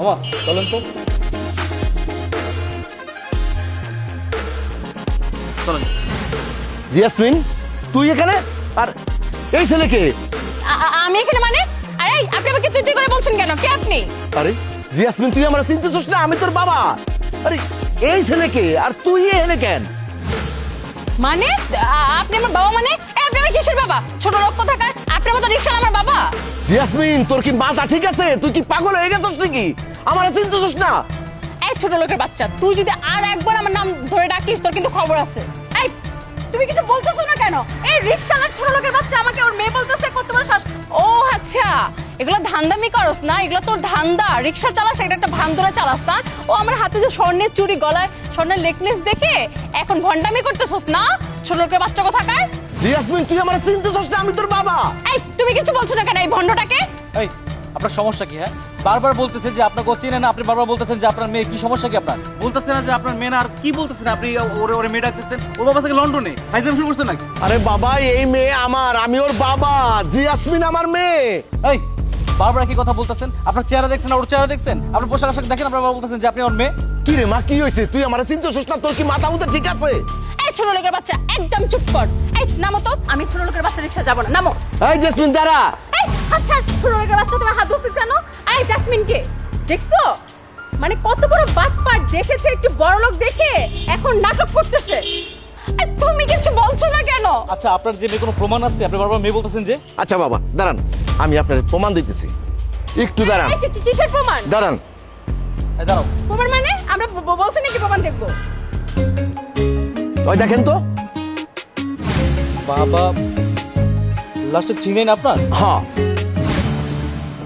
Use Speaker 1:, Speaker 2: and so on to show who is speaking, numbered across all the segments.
Speaker 1: মামা চলেন তো। চলেন।
Speaker 2: জিয়াসমিন তুই এখানে? আর এই ছেলেকে
Speaker 3: আমি এখানে মানে? আরে আপনি আমাকে তুই তুই করে বলছেন কেন? কে আপনি?
Speaker 2: আরে জিয়াসমিন তুই আমার চিনতেছিস না? আমি তোর বাবা। আরে এই ছেলেকে আর তুই এখানে কেন?
Speaker 3: মানে? আপনি আমার বাবা মানে? আপনি আমার কিসের বাবা? ছোট লোক কোথাকার? আপনার মতো রিক্সা আমার বাবা?
Speaker 2: ইয়াসমিন তোর কি মাথা ঠিক আছে? তুই কি পাগল হয়ে গেছিস নাকি? আমার চিন্তা না।
Speaker 3: এই ছোট লোকের বাচ্চা তুই যদি আর একবার আমার নাম ধরে ডাকিস তোর কিন্তু খবর আছে। তুমি কিছু বলতেছো না কেন? এই রিক্সালার ছোট লোকের বাচ্চা আমাকে ওর মেয়ে বলতেছে কত বড় শ্বাস ও আচ্ছা এগুলো ধান্দামি করস না এগুলো তোর ধান্দা। রিক্সা চালাস এটা একটা ভান ধরে চালাস না ও আমার হাতে যে স্বর্ণের চুড়ি গলায় স্বর্ণের নেকলেস দেখে এখন ভন্ডামি করতেছস না? ছোট লোকের বাচ্চা কোথাকার?
Speaker 2: জিয়াসমিন তুই আমার চিনতেছিস না আমি তোর বাবা।
Speaker 3: এই তুমি কিছু বলছো না কেন এই ভন্ডটাকে
Speaker 1: এই আপনার সমস্যা কি হ্যাঁ? বারবার বলতেছেন যে আপনাকে চেনে না আপনি বারবার বলতেছেন যে আপনার মেয়ে কি সমস্যা কি আপনার? বলতেছেন না যে আপনার মেয়ে না আর কি বলতেছেন? আপনি ওরে ওরে মেয়ে ডাকতেছেন? ওর বাবা থেকে লন্ডনে? ফাইজাম শুরু করছেন নাকি?
Speaker 2: আরে বাবা এই মেয়ে আমার আমি ওর বাবা জিয়াসমিন আমার মেয়ে।
Speaker 1: এই বারবার কি কথা বলতেছেন? আপনার চেহারা দেখছেন ওর চেহারা দেখছেন? আপনার পোশাক আশাক দেখেন আপনার বাবা বলতেছেন যে আপনি ওর মেয়ে?
Speaker 2: কি রে মা কি হয়েছে? তুই আমার চিনতেছিস না তোর কি মাথা মুথা ঠিক আছে?
Speaker 3: এই ছোট লোকের বাচ্চা একদম চুপ কর। এই নামো তো। আমি ছোট লোকের বাচ্চা রিক্সা যাব না নামো।
Speaker 2: এই জেসমিন দাঁড়া।
Speaker 3: এই আচ্ছা ছোট লোকের বাচ্চা তোমার হাত ধরছিস কেন? এই জাসমিন কে দেখছ? মানে কত বড় বাটপাট দেখেছে একটু বড় লোক দেখে? এখন নাটক করতেছে। এই, তুমি কিছু বলছো না কেন?
Speaker 1: আচ্ছা আপনার যে মেয়ে কোনো প্রমাণ আছে আপনি বারবার মেয়ে বলতেছেন যে?
Speaker 2: আচ্ছা বাবা দাঁড়ান। আমি আপনার প্রমাণ দিতেছি। একটু দাঁড়ান।
Speaker 3: এই, কি- কিসের প্রমাণ?
Speaker 2: দাঁড়ান।
Speaker 1: এই দাঁড়াও।
Speaker 3: প্রমাণ মানে? আমরা ব- ব- বলছি নাকি প্রমাণ দেখব?
Speaker 2: ওই দেখেন তো।
Speaker 1: বাবা লাস্টে চিনেন আপনার?
Speaker 2: হ্যাঁ।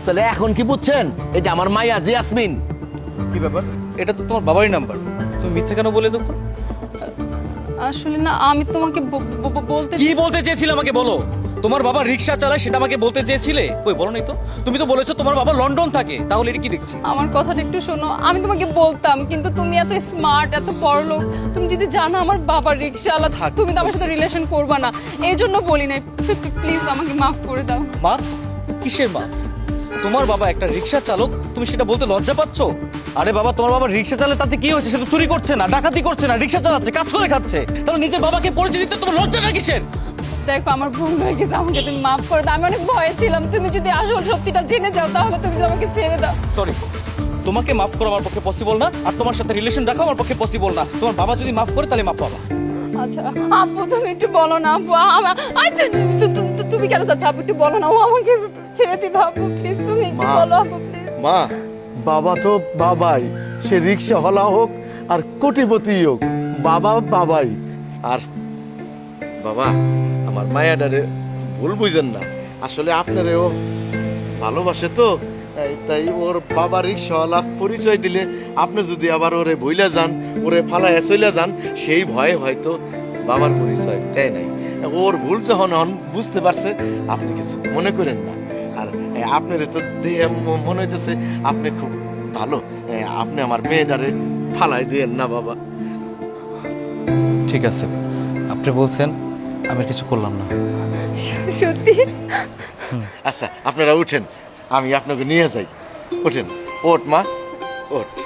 Speaker 2: তাহলে এখন কি বুঝছেন? এটা আমার মাইয়া জিয়াসমিন।
Speaker 1: কি ব্যাপার? এটা তো তোমার বাবারই নাম্বার। তুমি মিথ্যা কেন বলে দেখো?
Speaker 3: আসলে না আমি তোমাকে ব- ব- ব- বলতে
Speaker 1: কি বলতে চেয়েছিলে আমাকে বলো? তোমার বাবা রিক্সা চালায় সেটা আমাকে বলতে চেয়েছিলে? ওই বলো নাই তো। তুমি তো বলেছ তোমার বাবা লন্ডন থাকে তাহলে এটা কি দেখছি?
Speaker 3: আমার কথাটা একটু শোনো আমি তোমাকে বলতাম কিন্তু তুমি এত স্মার্ট এত বড় লোক তুমি যদি জানো আমার বাবা রিক্সাওয়ালা
Speaker 1: থাক,
Speaker 3: তুমি তো আমার সাথে রিলেশন করবা না। এই জন্য বলি নাই। প্লিজ আমাকে মাফ করে দাও।
Speaker 1: মাফ? কিসের মাফ? তোমার বাবা একটা রিক্সা চালক তুমি সেটা বলতে লজ্জা পাচ্ছ? আরে বাবা তোমার বাবা রিক্সা চালে তাতে কি হয়েছে? সেটা চুরি করছে না ডাকাতি করছে না রিক্সা চালাচ্ছে কাজ করে খাচ্ছে। তাহলে নিজের বাবাকে পরিচয় দিতে তোমার লজ্জা না কিসের?
Speaker 3: দেখো আমার ভুল হয়ে গেছে আমাকে তুমি মাফ করে দাও। আমি অনেক ভয়ে ছিলাম। তুমি যদি আসল সত্যিটা জেনে যাও তাহলে তুমি আমাকে ছেড়ে দাও।
Speaker 1: সরি তোমাকে মাফ করা আমার পক্ষে পসিবল না আর তোমার সাথে রিলেশন রাখা আমার পক্ষে পসিবল না। তোমার বাবা যদি মাফ করে তাহলে মাফ পাবা।
Speaker 3: আচ্ছা আপু তুমি একটু বলো না আপু তুমি কেন চাচ্ছ? আপু একটু বলো না ও আমাকে ছেড়ে দিবে আপু প্লিজ তুমি একটু। বলো আপু প্লিজ
Speaker 2: মা বাবা তো বাবাই সে রিক্সা হলা হোক আর কোটিপতি হোক বাবা বাবাই। আর বাবা আমার মায়াডারে ভুল বুঝেন না। আসলে আপনারেও ভালোবাসে তো তাই ওর বাবা রিক্সাওয়ালা পরিচয় দিলে আপনি যদি আবার ওরে বইলা যান ওরে ফালায় চইলা যান সেই ভয়ে হয়তো বাবার পরিচয় দেয় নাই। ওর ভুল যখন হন বুঝতে পারছে আপনি কিছু মনে করেন না। আর আপনার তো ম- মনে হইতেছে আপনি খুব ভালো। আপনি আমার মেয়েটারে ফালাই দিয়েন না বাবা।
Speaker 1: ঠিক আছে। আপনি বলছেন আমি কিছু করলাম না।
Speaker 3: সত্যি?
Speaker 2: আচ্ছা আপনারা উঠেন। আমি আপনাকে নিয়ে যাই। ওঠেন ওঠ মা ওঠ।